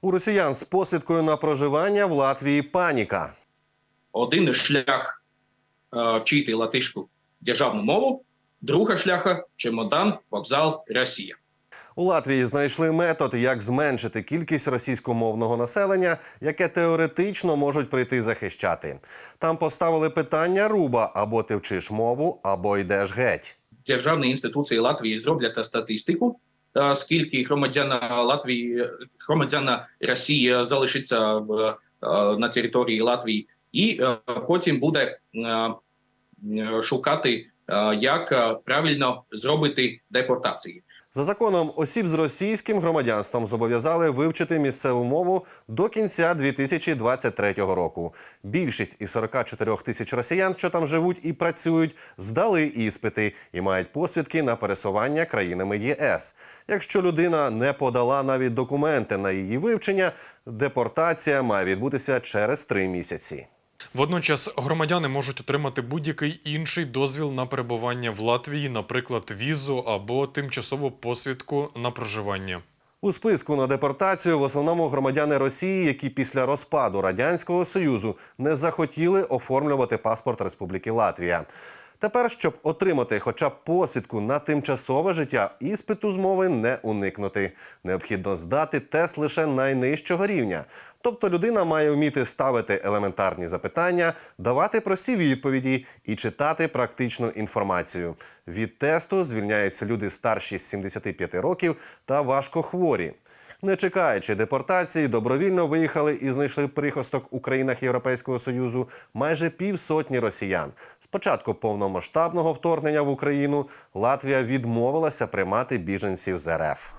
У росіян з посвідкою на проживання в Латвії паніка. Один шлях е, вчити латишку державну мову, друга шляха чемодан, вокзал, Росія. У Латвії знайшли метод, як зменшити кількість російськомовного населення, яке теоретично можуть прийти захищати. Там поставили питання руба: або ти вчиш мову, або йдеш геть. Державні інституції Латвії зроблять статистику, скільки громадян Латвії, громадян Росії залишиться в, е, на території Латвії, і е, потім буде е, шукати, як правильно зробити депортації. За законом, осіб з російським громадянством зобов'язали вивчити місцеву мову до кінця 2023 року. Більшість із 44 тисяч росіян, що там живуть і працюють, здали іспити і мають посвідки на пересування країнами ЄС. Якщо людина не подала навіть документи на її вивчення, депортація має відбутися через три місяці. Водночас громадяни можуть отримати будь-який інший дозвіл на перебування в Латвії, наприклад, візу або тимчасову посвідку на проживання. У списку на депортацію в основному громадяни Росії, які після розпаду радянського союзу не захотіли оформлювати паспорт Республіки Латвія. Тепер, щоб отримати хоча б посвідку на тимчасове життя, іспиту з мови не уникнути. Необхідно здати тест лише найнижчого рівня. Тобто людина має вміти ставити елементарні запитання, давати прості відповіді і читати практичну інформацію. Від тесту звільняються люди старші з 75 років та важкохворі. Не чекаючи депортації, добровільно виїхали і знайшли прихосток у країнах Європейського Союзу майже півсотні росіян. Спочатку повномасштабного вторгнення в Україну Латвія відмовилася приймати біженців з РФ.